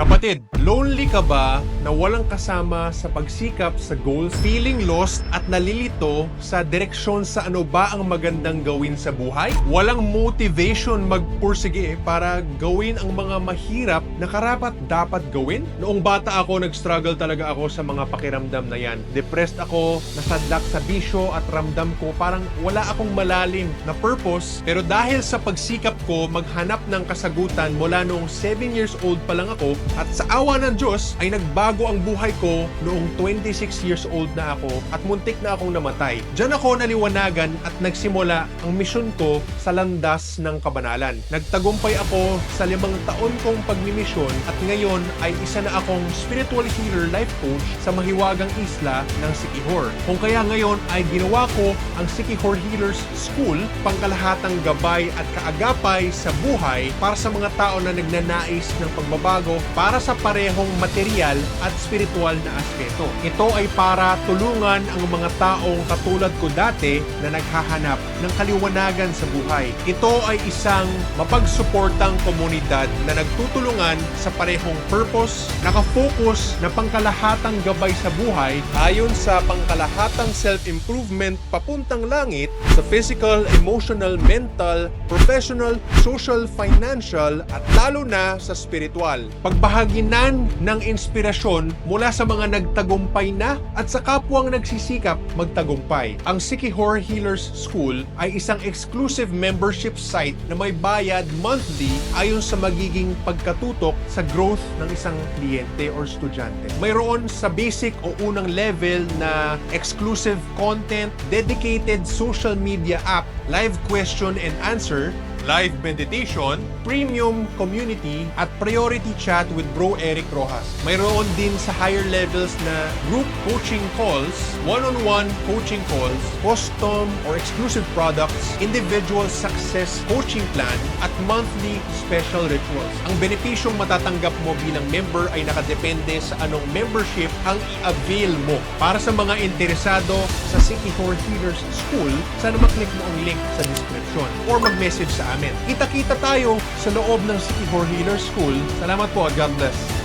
Kapatid, lonely ka ba na walang kasama sa pagsikap sa goals, feeling lost at nalilito sa direksyon sa ano ba ang magandang gawin sa buhay? Walang motivation magpursige para gawin ang mga mahirap na karapat dapat gawin? Noong bata ako, nag-struggle talaga ako sa mga pakiramdam na yan. Depressed ako, nasadlak sa bisyo at ramdam ko parang wala akong malalim na purpose. Pero dahil sa pagsikap ko maghanap ng kasagutan mula noong 7 years old pa lang ako at sa awa ng Diyos ay nagbago ang buhay ko noong 26 years old na ako at muntik na akong namatay. Diyan ako naliwanagan at nagsimula ang misyon ko sa landas ng kabanalan. Nagtagumpay ako sa limang taon kong pagmimisyon at ngayon ay isa na akong spiritual healer life coach sa mahiwagang isla ng Sikihor. Kung kaya ngayon ay ginawa ko ang Sikihor Healers School, pangkalahatang gabay at kaagapay sa buhay para sa mga tao na nagnanais ng pagbabago para sa parehong material at spiritual na aspeto. Ito ay para tulungan ang mga taong katulad ko dati na naghahanap ng kaliwanagan sa buhay. Ito ay isang mapagsuportang komunidad na nagtutulungan sa parehong purpose, nakafocus na pangkalahatang gabay sa buhay ayon sa pangkalahatang self-improvement papuntang langit sa physical, emotional, mental, professional, social, financial at lalo na sa spiritual. Pagbahaginan ng inspirasyon mula sa mga nagtagumpay na at sa kapwang nagsisikap magtagumpay. Ang Sikihor Healers School ay isang exclusive membership site na may bayad monthly ayon sa magiging pagkatutok sa growth ng isang kliyente or estudyante. Mayroon sa basic o unang level na exclusive content, dedicated social media app, live question and answer, live meditation, premium community, at priority chat with Bro Eric Rojas. Mayroon din sa higher levels na group coaching calls, one-on-one coaching calls, custom or exclusive products, individual success coaching plan, at monthly special rituals. Ang benepisyong matatanggap mo bilang member ay nakadepende sa anong membership ang i-avail mo. Para sa mga interesado sa City for Healers School, sana maklik mo ang link sa description or mag-message sa amin. Kita-kita tayo sa loob ng City for Healers School. Salamat po at God bless.